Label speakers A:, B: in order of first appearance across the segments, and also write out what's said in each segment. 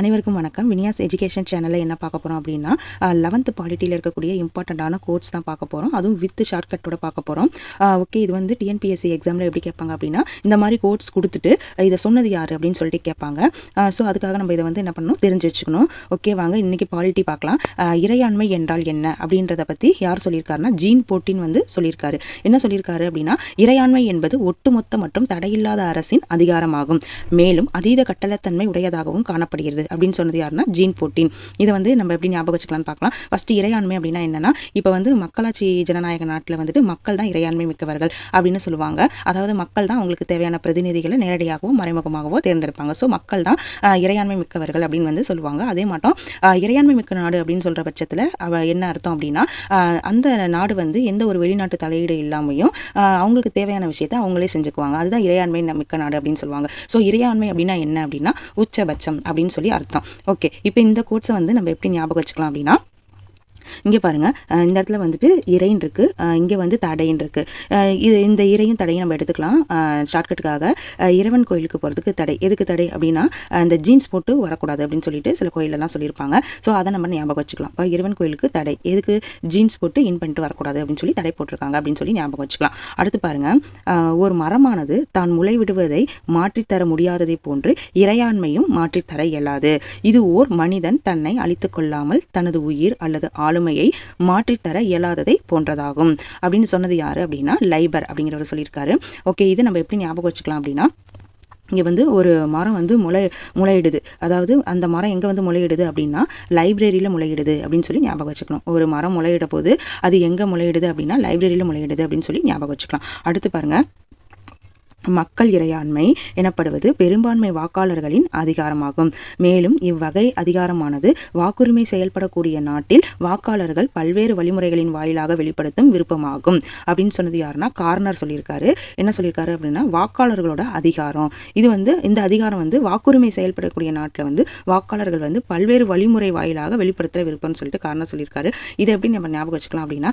A: அனைவருக்கும் வணக்கம். வினியாஸ் எஜுகேஷன் சேனலில் என்ன பார்க்க போகிறோம் அப்படின்னா லெவன்த் பாலிட்டியில் இருக்கக்கூடிய இம்பார்ட்டண்ட்டான கோர்ஸ் தான் பார்க்க போகிறோம் அதுவும் வித் ஷார்ட்கட்டோட பார்க்க போகிறோம் ஓகே இது வந்து டிஎன்பிஎஸ்சி எக்ஸாமில் எப்படி கேட்பாங்க அப்படின்னா இந்த மாதிரி கோர்ஸ் கொடுத்துட்டு இதை சொன்னது யார் அப்படின்னு சொல்லிட்டு கேட்பாங்க. ஸோ அதுக்காக நம்ம இதை வந்து என்ன பண்ணணும் தெரிஞ்சு வச்சுக்கணும். ஓகே வாங்க இன்னைக்கு பாலிட்டி பார்க்கலாம். இறையாண்மை என்றால் என்ன அப்படின்றத பற்றி யார் சொல்லியிருக்காருன்னா ஜீன் போட்டின் வந்து சொல்லியிருக்காரு. என்ன சொல்லியிருக்காரு அப்படின்னா இறையாண்மை என்பது ஒட்டுமொத்த மற்றும் தடையில்லாத அரசின் அதிகாரமாகும். மேலும் அதீத கட்டளத்தன்மை உடையதாகவும் காணப்படுகிறது. அப்படின்னு சொன்னது யாருன்னா ஜீன் போட்டின் இதை வந்து நம்ம எப்படி ஞாபகம் வச்சுக்கலாம்னு பார்க்கலாம். ஃபர்ஸ்ட் இறையாண்மை அப்படின்னா என்னன்னா இப்போ வந்து மக்களாட்சி ஜனநாயக நாட்டில் வந்துட்டு மக்கள் தான் இறையாண்மை மிக்கவர்கள் அப்படின்னு சொல்லுவாங்க. அதாவது மக்கள் தான் அவங்களுக்கு தேவையான பிரதிநிதிகளை நேரடியாகவோ மறைமுகமாகவோ தேர்ந்தெடுப்பாங்க. ஸோ மக்கள் தான் இறையாண்மை மிக்கவர்கள் அப்படின்னு வந்து சொல்லுவாங்க. அதே மாட்டம் இறையாண்மை மிக்க நாடு அப்படின்னு சொல்ற பட்சத்தில் அவ என்ன அர்த்தம் அப்படின்னா அந்த நாடு வந்து எந்த ஒரு வெளிநாட்டு தலையீடு இல்லாமையும் ஆஹ், அவங்களுக்கு தேவையான விஷயத்தை அவங்களே செஞ்சுக்குவாங்க. அதுதான் இறையாண்மை மிக்க நாடு அப்படின்னு சொல்லுவாங்க. ஸோ இறையாண்மை அப்படின்னா என்ன அப்படின்னா உச்சபட்சம் அப்படின்னு சொல்லி அர்த்தம். ஓகே இப்போ இந்த கோட்ஸை வந்து நம்ம எப்படி ஞாபகம் வச்சுக்கலாம் அப்படின்னா இங்கே பாருங்க இந்த இடத்துல வந்துட்டு இறைன் இருக்கு இங்கே வந்து தடையின் இருக்கு. இது இந்த இறையும் தடையும் நம்ம எடுத்துக்கலாம் ஷார்ட்கட்டுக்காக இறைவன் கோயிலுக்கு போறதுக்கு தடை எதுக்கு தடை அப்படின்னா இந்த ஜீன்ஸ் போட்டு வரக்கூடாது அப்படின்னு சொல்லிட்டு சில கோயிலெல்லாம் சொல்லியிருப்பாங்க. ஸோ அதை நம்ம ஞாபகம் வச்சுக்கலாம். இப்போ இறைவன் கோயிலுக்கு தடை எதுக்கு ஜீன்ஸ் போட்டு இன் பண்ணிட்டு வரக்கூடாது அப்படின்னு சொல்லி தடை போட்டிருக்காங்க அப்படின்னு சொல்லி ஞாபகம் வச்சுக்கலாம். அடுத்து பாருங்க அஹ் ஒரு மரமானது தான் முளை விடுவதை மாற்றித்தர முடியாததை போன்று இறையாண்மையும் மாற்றித்தர இயலாது. இது ஓர் மனிதன் தன்னை அழித்துக் கொள்ளாமல் தனது உயிர் அல்லது ஆளுமையை மாற்றித்தர இயலாததை போன்றதாகும். அப்படின்னு சொன்னது யாரு அப்படின்னா லைபர் அப்படிங்கிறவர் சொல்லியிருக்காரு. ஓகே இது நம்ம எப்படி ஞாபகம் வச்சுக்கலாம் அப்படின்னா இங்கே வந்து ஒரு மரம் வந்து முளை முளையிடுது. அதாவது அந்த மரம் எங்கே வந்து முளையிடுது அப்படின்னா லைப்ரரியில் முளையிடுது அப்படின்னு சொல்லி ஞாபகம் வச்சுக்கணும். ஒரு மரம் முளையிட போது அது எங்கே முளையிடுது அப்படின்னா லைப்ரரியில் முளையிடுது அப்படின்னு சொல்லி ஞாபகம் வச்சுக்கலாம். அடுத்து பாருங்க. மக்கள் இறையாண்மை எனப்படுவது பெரும்பான்மை வாக்காளர்களின் அதிகாரமாகும். மேலும் இவ்வகை அதிகாரமானது வாக்குரிமை செயல்படக்கூடிய நாட்டில் வாக்காளர்கள் பல்வேறு வழிமுறைகளின் வாயிலாக வெளிப்படுத்தும் விருப்பமாகும். அப்படின்னு சொன்னது யாருன்னா கார்னர் சொல்லியிருக்காரு. என்ன சொல்லியிருக்காரு அப்படின்னா வாக்காளர்களோட அதிகாரம். இது வந்து இந்த அதிகாரம் வந்து வாக்குரிமை செயல்படக்கூடிய நாட்டில் வந்து வாக்காளர்கள் வந்து பல்வேறு வழிமுறை வாயிலாக வெளிப்படுத்துகிற விருப்பம்னு சொல்லிட்டு கார்னர் சொல்லியிருக்காரு. இதை எப்படி நம்ம ஞாபகம் வச்சுக்கலாம் அப்படின்னா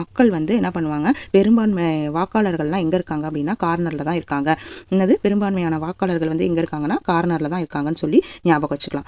A: மக்கள் வந்து என்ன பண்ணுவாங்க பெரும்பான்மை வாக்காளர்கள்லாம் எங்கே இருக்காங்க அப்படின்னா கார்னரில் தான் இருக்காங்க. என்னது? பெரும்பான்மையான வாக்காளர்கள் வந்து எங்க இருக்காங்கன்னா கார்னரில் தான் இருக்காங்கன்னு சொல்லி ஞாபகம் வச்சுக்கலாம்.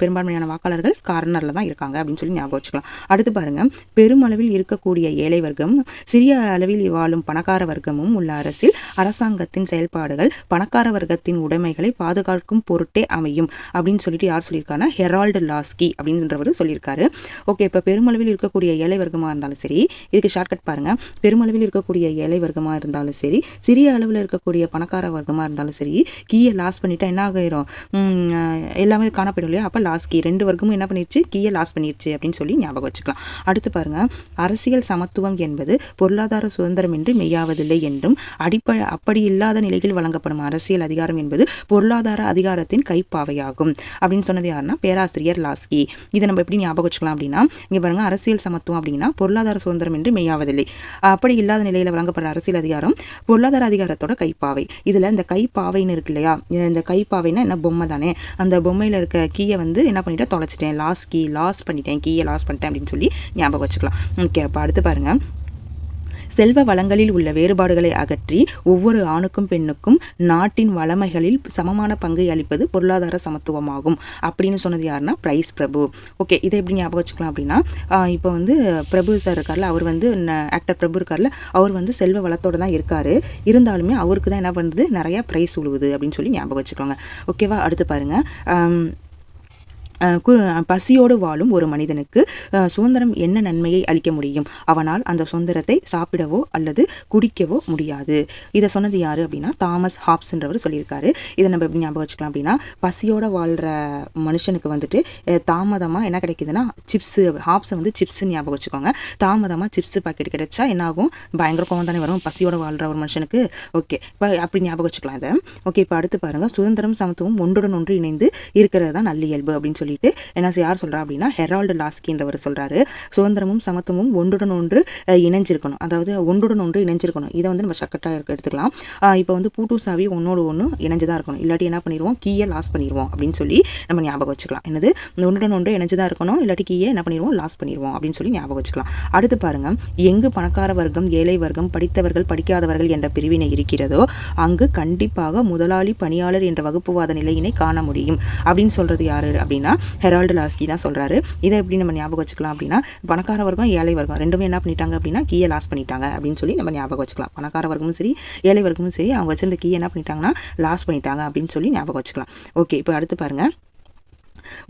A: பெரும்பான்மையான வாக்காளர்கள் கார்னரில் தான் இருக்காங்க அப்படின்னு சொல்லி ஞாபகம் வச்சுக்கலாம். அடுத்து பாருங்க. பெருமளவில் இருக்கக்கூடிய ஏழை வர்க்கம் சிறிய அளவில் வாழும் பணக்கார வர்க்கமும் உள்ள அரசில் அரசாங்கத்தின் செயல்பாடுகள் பணக்கார வர்க்கத்தின் உடைமைகளை பாதுகாக்கும் பொருட்டே அமையும் அப்படின்னு சொல்லிட்டு யார் சொல்லியிருக்காருன்னா ஹெரால்டு லாஸ்கி அப்படின்றவர் சொல்லியிருக்காரு. ஓகே இப்போ பெருமளவில் இருக்கக்கூடிய ஏழை வர்க்கமா இருந்தாலும் சரி இதுக்கு ஷார்ட்கட் பாருங்க. பெருமளவில் இருக்கக்கூடிய ஏழை வர்க்கமா இருந்தாலும் சரி சிறிய அளவில் இருக்கக்கூடிய பணக்கார வர்க்கமா இருந்தாலும் சரி கீயை லாஸ் பண்ணிட்டா என்ன ஆகிரும்? எல்லாமே காணப்படும் இல்லையா? அப்ப லாஸ் கீ. ரெண்டு வர்க்கமும் என்ன பண்ணிருச்சு? கீயை லாஸ் பண்ணிருச்சு அப்படின்னு சொல்லி ஞாபகம் வச்சுக்கலாம். அடுத்து பாருங்க. அரசியல் சமத்துவம் என்பது பொருளாதார சுதந்திரம் என்று மெய்யாவதில்லை என்றும் அடிப்ப அப்படி இல்லாத நிலையில் வழங்கப்படும் அரசியல் அதிகாரம் என்பது பொருளாதார அதிகாரத்தின் கைப்பாவையாகும். அப்படின்னு சொன்னது யாருன்னா பேராசிரியர் லாஸ்கி. இதை நம்ம எப்படி ஞாபகம் வச்சுக்கலாம் அப்படின்னா இங்க பாருங்க. அரசியல் சமத்துவம் அப்படின்னா பொருளாதார சுதந்திரம் என்று மெய்யாவதில்லை. அப்படி இல்லாத நிலையில வழங்கப்படுற அரசியல் அதிகாரம் பொருளாதார அதிகாரத்தோட கைப்பாவை இதுல இந்த கைப்பாவைன்னு இருக்கு இல்லையா? இந்த கைப்பாவைன்னா என்ன? பொம்மை தானே. அந்த பொம்மையில இருக்க கீயை வந்து என்ன பண்ணிட்டேன்? தொலைச்சிட்டேன். லாஸ் கீ லாஸ் பண்ணிட்டேன். கீயை லாஸ் பண்ணிட்டேன் அப்படின்னு சொல்லி ஞாபகம் வச்சுக்கலாம். ஓகே அப்போ அடுத்து பாருங்க. செல்வ வளங்களில் உள்ள வேறுபாடுகளை அகற்றி ஒவ்வொரு ஆணுக்கும் பெண்ணுக்கும் நாட்டின் வளமைகளில் சமமான பங்கை அளிப்பது பொருளாதார சமத்துவமாகும். அப்படின்னு சொன்னது யாருன்னா பிரைஸ் பிரபு. ஓகே இதை எப்படி ஞாபகம் வச்சுக்கலாம் அப்படின்னா இப்போ வந்து பிரபு சார் இருக்கார்ல அவர் வந்து ஆக்டர் பிரபு இருக்கார்ல அவர் வந்து செல்வ வளத்தோடு தான் இருக்காரு. இருந்தாலுமே அவருக்கு தான் என்ன பண்ணுது? நிறைய பிரைஸ் உழுவுது அப்படின்னு சொல்லி ஞாபகம் வச்சுக்கோங்க. ஓகேவா அடுத்து பாருங்க. பசியோடு வாழும் ஒரு மனிதனுக்கு சுதந்திரம் என்ன நன்மையை அளிக்க முடியும்? அவனால் அந்த சுதந்திரத்தை சாப்பிடவோ அல்லது குடிக்கவோ முடியாது. இதை சொன்னது யாரு அப்படின்னா தாமஸ் ஹாப்ஸ்ன்றவர் சொல்லியிருக்காரு. இதை நம்ம எப்படி ஞாபகம் வச்சுக்கலாம் அப்படின்னா பசியோட வாழ்ற மனுஷனுக்கு வந்துட்டு தாமதமா என்ன கிடைக்குதுன்னா சிப்ஸ் ஹாப்ஸை வந்து சிப்ஸ் ஞாபகம் வச்சுக்கோங்க. தாமதமா சிப்ஸ் பாக்கெட் கிடைச்சா என்ன ஆகும்? பயங்கர கோவம் தானே வரும். பசியோட வாழ்ற ஒரு மனுஷனுக்கு. ஓகே. இப்போ அப்படி ஞாபகம் வச்சுக்கலாம் இதை. ஓகே இப்போ அடுத்து பாருங்க. சுதந்திரம் சமத்துவம் ஒன்றுடன் ஒன்று இணைந்து இருக்கிறது தான் நல்லியல்பு அப்படின்னு சொல்லி சொல்லிட்டு என்ன யார் சொல்றா அப்படின்னா ஹெரால்டு லாஸ்கின்றவர் சொல்றாரு. சுதந்திரமும் சமத்துவமும் ஒன்றுடன் ஒன்று இணைஞ்சிருக்கணும். அதாவது ஒன்றுடன் ஒன்று இணைஞ்சிருக்கணும். இதை வந்து நம்ம ஷக்கட்டாக எடுத்துக்கலாம். இப்போ வந்து பூட்டு சாவி ஒன்னோடு ஒன்று இணைஞ்சுதான் இருக்கணும். இல்லாட்டி என்ன பண்ணிடுவோம் கீயை லாஸ் பண்ணிடுவோம் அப்படின்னு சொல்லி நம்ம ஞாபகம் வச்சுக்கலாம். என்னது? ஒன்றுடன் ஒன்று இணைஞ்சுதான் இருக்கணும். இல்லாட்டி கீயை என்ன பண்ணிடுவோம் லாஸ் பண்ணிடுவோம் அப்படின்னு சொல்லி ஞாபகம் வச்சுக்கலாம். அடுத்து பாருங்க. எங்கு பணக்கார வர்க்கம் ஏழை வர்க்கம் படித்தவர்கள் படிக்காதவர்கள் என்ற பிரிவினை இருக்கிறதோ அங்கு கண்டிப்பாக முதலாளி பணியாளர் என்ற வகுப்புவாத நிலையினை காண முடியும். அப்படின்னு சொல்றது யாரு அப்படின்னா ஹெரால்டு லாஸ்கி தான் சொல்றாரு. இதை எப்படி நம்ம ஞாபகம் வச்சுக்கலாம் அப்படின்னா பணக்கார வர்க்கம் ஏழை வர்க்கம் ரெண்டுமே என்ன பண்ணிட்டாங்க அப்படின்னா கீயை லாஸ் பண்ணிட்டாங்க அப்படின்னு சொல்லி நம்ம ஞாபகம் வச்சுக்கலாம். பணக்கார வர்க்கமும் சரி ஏழை வர்க்கமும் சரி அவங்க வச்சிருந்த கீ என்ன பண்ணிட்டாங்கன்னா லாஸ் பண்ணிட்டாங்க அப்படின்னு சொல்லி ஞாபகம் வச்சுக்கலாம். ஓகே இப்போ அடுத்து பாருங்க.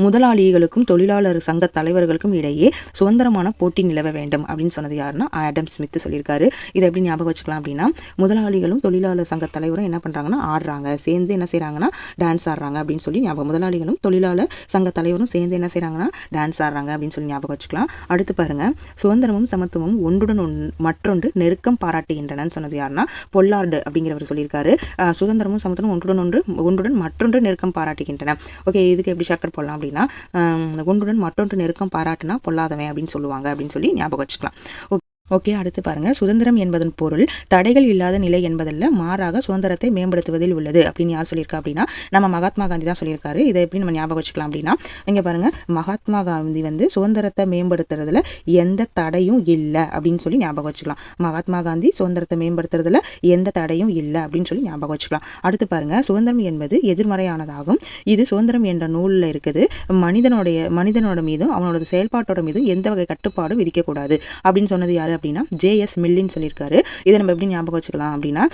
A: முதலாளிகளுக்கும் தொழிலாளர் சங்க தலைவர்களுக்கும் இடையே சுதந்திரமான போட்டி நிலவ வேண்டும் அப்படின்னு சொன்னது யாருன்னா ஆடம் ஸ்மித் சொல்லியிருக்காரு. இதை எப்படி ஞாபகம் வச்சுக்கலாம் அப்படின்னா முதலாளிகளும் தொழிலாளர் சங்க தலைவரும் என்ன பண்றாங்கன்னா ஆடுறாங்க. சேர்ந்து என்ன செய்யறாங்கன்னா டான்ஸ் ஆடுறாங்க அப்படின்னு சொல்லி ஞாபகம் முதலாளிகளும் தொழிலாளர் சங்க தலைவரும் சேர்ந்து என்ன செய்யறாங்கன்னா டான்ஸ் ஆடுறாங்க அப்படின்னு சொல்லி ஞாபகம் வச்சுக்கலாம். அடுத்து பாருங்க சுதந்திரமும் சமத்துவமும் ஒன்றுடன் ஒன் மற்றொன்று நெருக்கம் பாராட்டுகின்றனன்னு சொன்னது யாருன்னா பொல்லார்டு அப்படிங்கிறவர் சொல்லியிருக்காரு. சுதந்திரமும் சமத்துவமும் ஒன்றுடன் ஒன்று ஒன்றுடன் மற்றொன்று நெருக்கம் பாராட்டுகின்றன. ஓகே இதுக்கு எப்படி ஷார்ட்கட் போடலாம்? அப்படின்னா ஒன்றுடன் மற்றொன்று நெருக்கம் பாராட்டுனா பொல்லாதவன் அப்படின்னு சொல்லுவாங்க அப்படின்னு சொல்லி ஞாபகம் வச்சுக்கலாம். ஓகே அடுத்து பாருங்க. சுதந்திரம் என்பதன் பொருள் தடைகள் இல்லாத நிலை என்பதல்ல மாறாக சுதந்திரத்தை மேம்படுத்துவதில் உள்ளது அப்படின்னு யார் சொல்லியிருக்கா அப்படின்னா நம்ம மகாத்மா காந்தி தான் சொல்லியிருக்காரு. இதை எப்படி நம்ம ஞாபகம் வச்சுக்கலாம் அப்படின்னா இங்க பாருங்க மகாத்மா காந்தி வந்து சுதந்திரத்தை மேம்படுத்துறதுல எந்த தடையும் இல்லை அப்படின்னு சொல்லி ஞாபகம் வச்சுக்கலாம். மகாத்மா காந்தி சுதந்திரத்தை மேம்படுத்துறதுல எந்த தடையும் இல்லை அப்படின்னு சொல்லி ஞாபகம் வச்சுக்கலாம். அடுத்து பாருங்க சுதந்திரம் என்பது எதிர்மறையானதாகும். இது சுதந்திரம் என்ற நூலில் இருக்குது. மனிதனுடைய மனிதனோட மீதும் அவனோட செயல்பாட்டோட மீதும் எந்த வகை கட்டுப்பாடும் விதிக்கக்கூடாது அப்படின்னு சொன்னது யாரு? அப்படின்னா ஜேஎஸ் மில்லின்னு சொல்லியிருக்காரு. இதை நம்ம எப்படி ஞாபகம் வச்சுக்கலாம் அப்படின்னா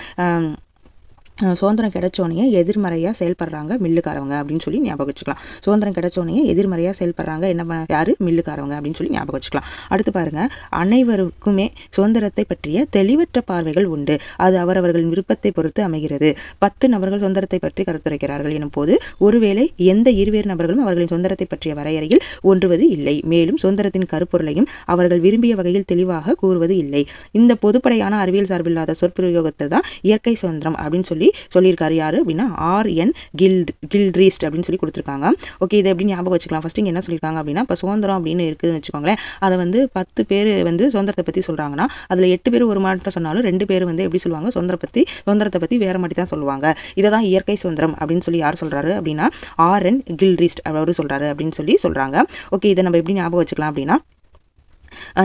A: சுதந்திரம் கிடைச்சோனையே எதிர்மறையாக செயல்படுறாங்க மில்லுக்காரவங்க அப்படின்னு சொல்லி ஞாபகம் வச்சுக்கலாம். சுதந்திரம் கிடைச்சோனையே எதிர்மறையாக செயல்படுறாங்க என்ன யாரு? மில்லுக்காரவங்க அப்படின்னு சொல்லி ஞாபகம் வச்சுக்கலாம். அடுத்து பாருங்க அனைவருக்குமே சுதந்திரத்தை பற்றிய தெளிவற்ற பார்வைகள் உண்டு. அது அவரவர்களின் விருப்பத்தை பொறுத்து அமைகிறது. பத்து நபர்கள் சுதந்திரத்தை பற்றி கருத்துரைக்கிறார்கள் எனும் போது ஒருவேளை எந்த இருவேறு நபர்களும் அவர்களின் சுதந்திரத்தை பற்றிய வரையறையில் ஒன்றுவது இல்லை. மேலும் சுதந்திரத்தின் கருப்பொருளையும் அவர்கள் விரும்பிய வகையில் தெளிவாக கூறுவது இல்லை. இந்த பொதுப்படையான அறிவியல் சார்பில்லாத சொற்பிரயோகத்தை தான் இயற்கை சுதந்திரம் அப்படின்னு சொல்லி சொல்லியிருக்காரு யாரு அப்படின்னா ஆர் என் கில்ட் கில்ட்ரீஸ்ட் அப்படின்னு சொல்லி கொடுத்துருக்காங்க. ஓகே இதை எப்படி ஞாபகம் வச்சுக்கலாம்? ஃபர்ஸ்ட் இங்கே என்ன சொல்லியிருக்காங்க அப்படின்னா இப்போ சுதந்திரம் அப்படின்னு இருக்குதுன்னு வச்சுக்கோங்களேன். அதை வந்து பத்து பேர் வந்து சுதந்திரத்தை பற்றி சொல்கிறாங்கன்னா அதில் எட்டு பேர் ஒரு மாட்டம் சொன்னாலும் ரெண்டு பேர் வந்து எப்படி சொல்லுவாங்க? சுதந்திரம் பற்றி சுதந்திரத்தை பற்றி வேற மாட்டி தான் சொல்லுவாங்க. இதை தான் இயற்கை சுதந்திரம் அப்படின்னு சொல்லி யார் சொல்கிறாரு அப்படின்னா ஆர் என் கில்ட்ரீஸ்ட் அவரு சொல்கிறாரு அப்படின்னு சொல்லி சொல்கிறாங்க ஓகே இதை நம்ம எப்படி ஞாபகம் வச்சுக்கலாம் அப்படின்னா